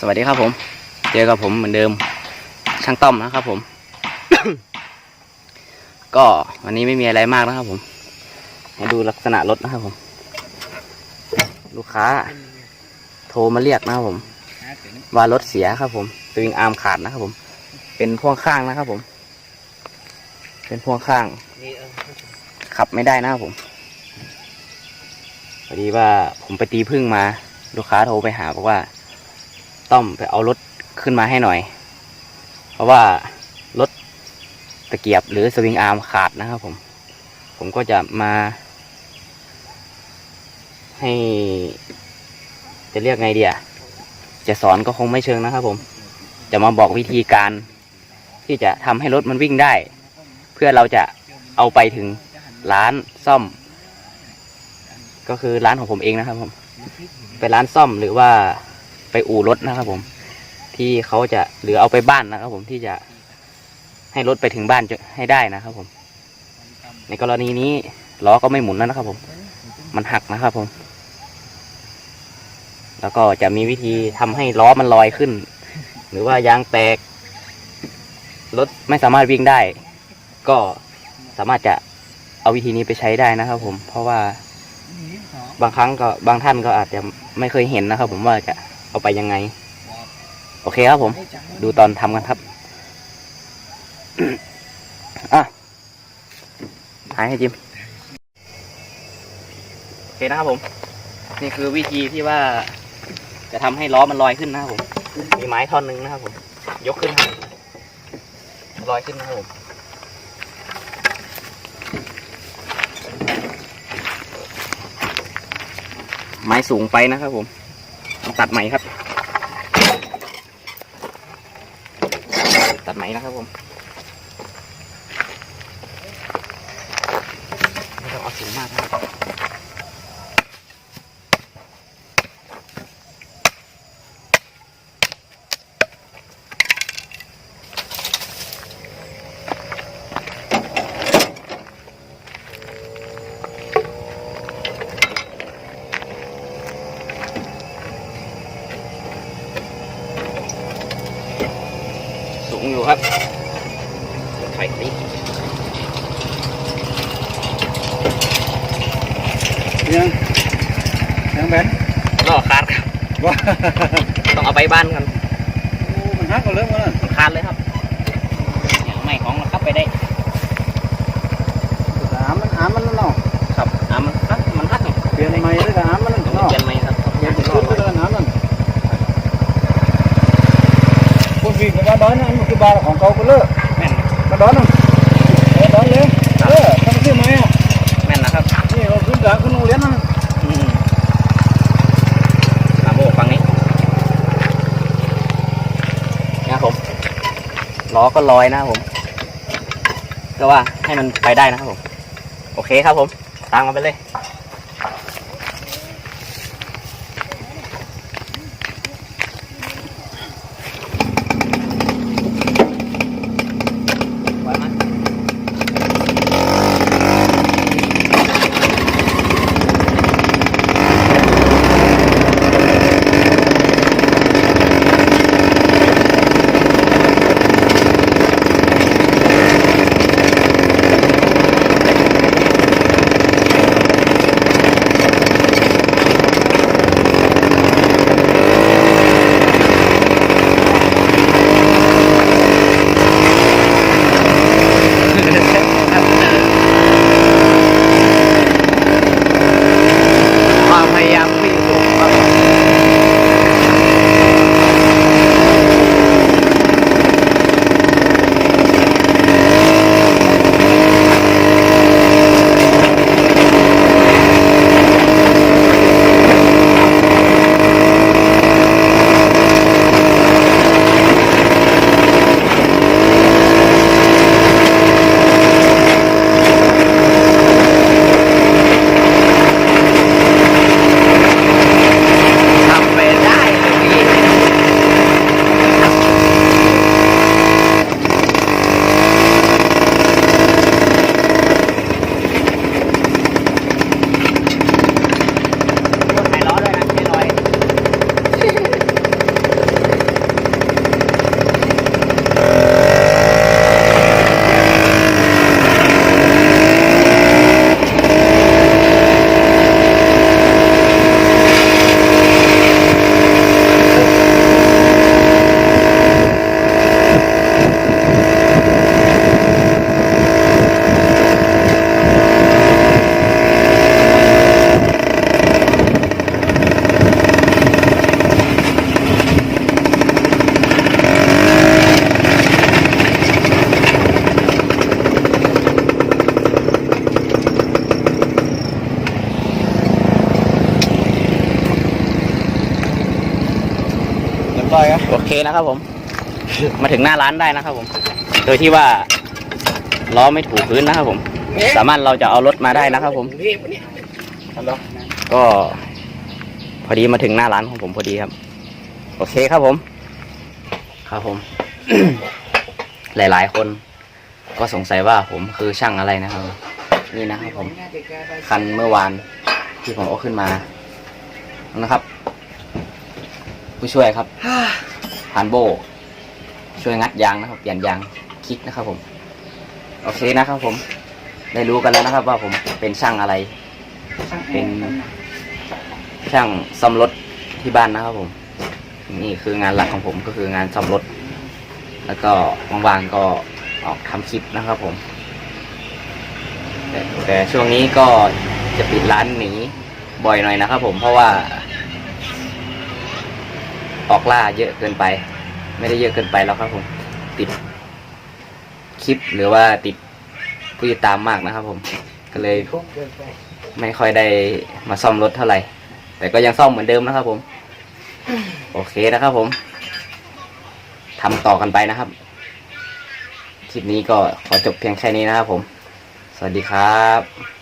สวัสดีครับผม เจอกับผมเหมือนเดิม ช่างต้อมนะครับผม ก็วันนี้ไม่มีอะไรมากนะครับผมให้ดูลักษณะรถนะครับผม ลูกค้า โทรมาเรียกนะครับผม ว่ารถเสียครับผมสวิงอาร์มขาดนะครับผม เป็นพ่วงข้างนะครับผม เป็นพ่วงข้าง ขับไม่ได้นะครับผมพอดีว่าผมไปตีพึ่งมา ลูกค้าโทรไปหาบอกว่า ต้อมไปเอารถขึ้นมาให้หน่อย เพราะว่ารถตะเกียบหรือสวิงอาร์มขาดนะครับผม ผมก็จะมา ให้ จะเรียกไงเดียจะสอนก็คงไม่เชิงนะครับผม จะมาบอกวิธีการ ที่จะทำให้รถมันวิ่งได้ เพื่อเราจะเอาไปถึงร้านซ่อม ก็คือร้านของผมเองนะครับผมไปร้านซ่อมหรือว่า ไปอู่รถนะครับผม ที่เขาจะหรือเอาไปบ้านนะครับผมที่จะให้รถไปถึงบ้านจะให้ได้นะครับผม ในกรณีนี้ล้อก็ไม่หมุนแล้วนะครับผม มันหักนะครับผม แล้วก็จะมีวิธีทำให้ล้อมันลอยขึ้น หรือว่ายางแตก รถไม่สามารถวิ่งได้ ก็สามารถจะเอาวิธีนี้ไปใช้ได้นะครับผม เพราะว่าบางครั้งก็บางท่านก็อาจจะไม่เคยเห็นนะครับผมว่าจะ เอาไปยังไง โอเคครับผม ดูตอนทำกันครับอะถ่ายให้จิมโอเคนะครับผม นี่คือวิธีที่ว่า จะทำให้ล้อมันลอยขึ้นนะครับผม มีไม้ท่อนหนึ่งนะครับผม ยกขึ้นครับลอยขึ้นนะครับผมไม้สูงไปนะครับผม ตัดใหม่ครับ ตัดไหมนะครับผมไม่ต้องเอาสูงมากนะครับ สูงอยู่ครับไฟติดยังยังแบนล่อคาดครับว่าต้องเอาไปบ้านกันโอ้มันฮักกันเริ่มแล้วมันคาดเลยครับเนี่ยไม่ของเราขับไปได้ถามมันถามมันนั่นเนาะาของเก่าก็เลิกแม่นมาดอนนั่นเออดอนเลยเออทำซื้อไหมอะแม่นนะครับนี่เราขึ้นจากขึ้นโรงเรียนนั่นอืมตาโบฟังนี้นะครับผมล้อก็ลอยนะครับผมก็ว่าให้มันไปได้นะครับผม โอเคครับผม ตามมาไปเลย โอเคนะครับผม มาถึงหน้าร้านได้นะครับผม โดยที่ว่าล้อไม่ถูพื้นนะครับผม สามารถเราจะเอารถมาได้นะครับผมฮัลโหลก็พอดีมาถึงหน้าร้านของผมพอดีครับ โอเคครับผม ครับผม หลายๆ คนก็สงสัยว่าผมคือช่างอะไรนะครับ นี่นะครับผม คันเมื่อวานที่ผมเอาขึ้นมานะครับ ผู้ช่วยครับ พานโบ ช่วยงัดยางนะครับ เปลี่ยนยางคลิกนะครับ ผม โอเคนะครับ ผม ได้รู้กันแล้วนะครับ ว่าผมเป็นช่างอะไร เป็นช่างซ่อมรถที่บ้านนะครับ ผม นี่คืองานหลักของผมก็คืองานซ่อมรถ แล้วก็ว่างๆก็ออกทำคลิปนะครับ ผมแตแต่ช่วงนี้ก็จะปิดร้านหนีบ่อยหน่อยนะครับ ผมเพราะว่า ออกล่าเยอะเกินไป ไม่ได้เยอะเกินไปแล้วครับผม ติดคลิปหรือว่าติดผู้ติดตามมากนะครับ ผม ก็เลยไปไม่ค่อยได้มาซ่อมรถเท่าไหร่ แต่ก็ยังซ่อมเหมือนเดิมนะครับ ผม โอเคนะครับ ผมทำต่อกันไปนะครับคลิปนี้ก็ขอจบเพียงแค่นี้นะครับผม สวัสดีครับ